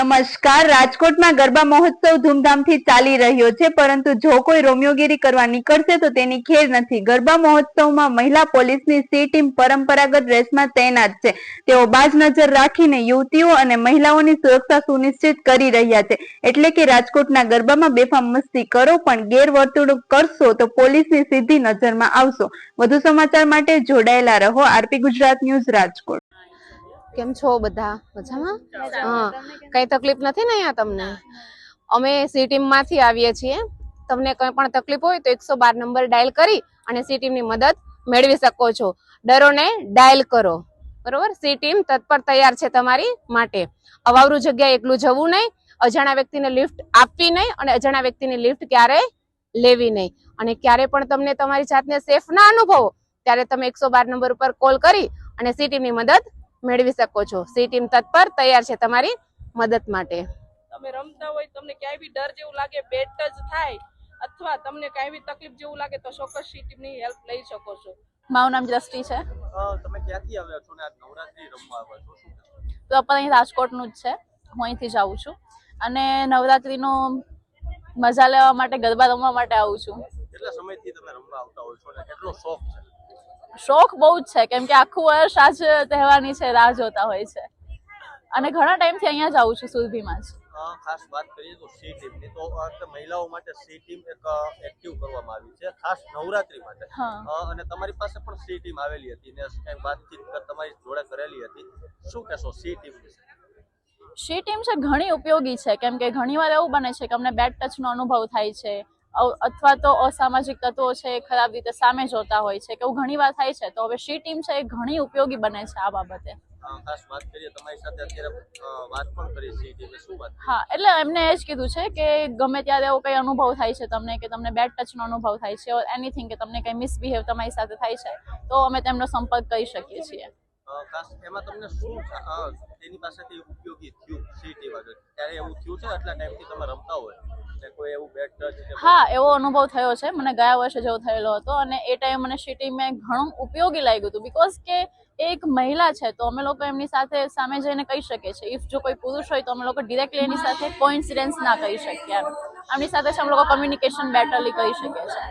નમસ્કાર. રાજકોટમાં ગરબા મહોત્સવ ધૂમધામથી ચાલી રહ્યો છે, પરંતુ જો કોઈ રોમિયોગીરી કરવા નીકળશે તો તેની ખેર નથી. ગરબા મહોત્સવમાં મહિલા પોલીસની સી ટીમ પરંપરાગત ડ્રેસમાં તૈનાત છે. તેઓ બાજ નજર રાખીને યુવતીઓ અને મહિલાઓની સુરક્ષા સુનિશ્ચિત કરી રહ્યા છે. એટલે કે રાજકોટના ગરબામાં બેફામ મસ્તી કરો, પણ ગેરવર્તણૂક કરશો તો પોલીસની સીધી નજરમાં આવશો. વધુ સમાચાર માટે જોડાયેલા રહો. RP Gujarat news Rajkot. કેમ છો બધા? મજામાં? હા. કઈ તકલીફ નથી ને અહીંયા તમને? અમે સી ટીમમાંથી આવીએ છીએ. તમને કંઈ પણ તકલીફ હોય તો એકસો બાર નંબર ડાયલ કરી અને સી ટીમની મદદ મેળવી શકો છો. ડરોને ડાયલ કરો. બરોબર? સી ટીમ તત્પર તૈયાર છે તમારી માટે. અવાવરું જગ્યાએ એકલું જવું નહીં અજાણા વ્યક્તિને લિફ્ટ આપવી નહીં અને અજાણ્યા વ્યક્તિની લિફ્ટ ક્યારેય લેવી નહીં. અને ક્યારે પણ તમને તમારી જાતને સેફ ના અનુભવો ત્યારે તમે એકસો બાર નંબર ઉપર કોલ કરી અને સી ટીમની મદદ મેળવી શકો છો. સી ટીમ તત્પર તૈયાર છે તમારી મદદ માટે. તમે રમતા હોય તમને ક્યાંય બી ડર જેવું લાગે બેટ જ થાય અથવા તમને કાંઈ બી તકલીફ જેવું લાગે તો ચોક્કસ સી ટીમની હેલ્પ લઈ શકો છો. મારું નામ દ્રષ્ટિ છે. તમે ક્યાંથી આવ્યા છો ને આજ નવરાત્રી રમવા આવ્યા છો? તો આપણે અહીં રાજકોટનું જ છે. હું અહીંથી જ આવું છું. અને નવરાત્રીનો મજા લેવા માટે ગરબા રમવા માટે આવું છું. કેટલા સમયથી તમે રમવા આવતા હોય છો કેટલો શોખ છે? શોખ બહુ જ છે કેમ કે આખું વર્ષ આજ તહેવારની છે રાહ જોતા હોય છે. અને ઘણા ટાઈમથી અહીંયા જ આવું છું સુરભીમાં જ. ખાસ વાત કરીએ તો સી ટીમની. તો મહિલાઓ માટે સી ટીમ એક એક્ટિવ કરવામાં આવી છે ખાસ નવરાત્રી માટે. અને તમારી પાસે પણ સી ટીમ આવેલી હતી ને કઈ વાતચીત તમારી જોડે કરેલી હતી. શું કહેશો સી ટીમ વિશે? શી ટીમ છે ઘણી ઉપયોગી છે કેમ કે ઘણીવાર એવું બને છે કે અમને બેડ ટચનો અનુભવ થાય છે અથવા તો અસામાજિક તત્વો છે એ ખરાબ રીતે સામે જોતા હોય છે કે એવું ઘણીવાર થાય છે તો હવે શી ટીમ છે એ ઘણી ઉપયોગી બને છે આ બાબતે? ખાસ વાત કરીએ તમારી સાથે અત્યારે વાત પણ કરી સી ટીમે શું વાત હા એટલે એમને એ જ કીધું છે કે ગમે ત્યારે એવો કંઈ અનુભવ થાય છે તમને કે તમને બેડ ટચનો અનુભવ થાય છે ઓર એનીથિંગ કે તમને કંઈ મિસબિહેવ તમારી સાથે થાય છે તો અમે તેમનો સંપર્ક કરી શકીએ છીએ. ખાસ એમાં તમને શું તેની પાસેથી ઉપયોગી થયું સીટી ત્યારે એવું થયું છે આટલા ટાઈમથી તમે રમતા હોય? હા એવો અનુભવ થયો છે. મને ગયા વર્ષે જેવો થયેલો હતો અને એ ટાઈમ મને સિટી મેં ઘણું ઉપયોગી લાગ્યું હતું. બિકોઝ કે એ એક મહિલા છે તો અમે લોકો એમની સાથે સામે જઈને કહી શકીએ છીએ. ઇફ જો કોઈ પુરુષ હોય તો અમે લોકો ડિરેક્ટલી એની સાથે કોઇન્સિડન્સ ના કહી શકીએ એમ. એમની સાથે અમે લોકો કમ્યુનિકેશન બેટરલી કરી શકીએ છીએ.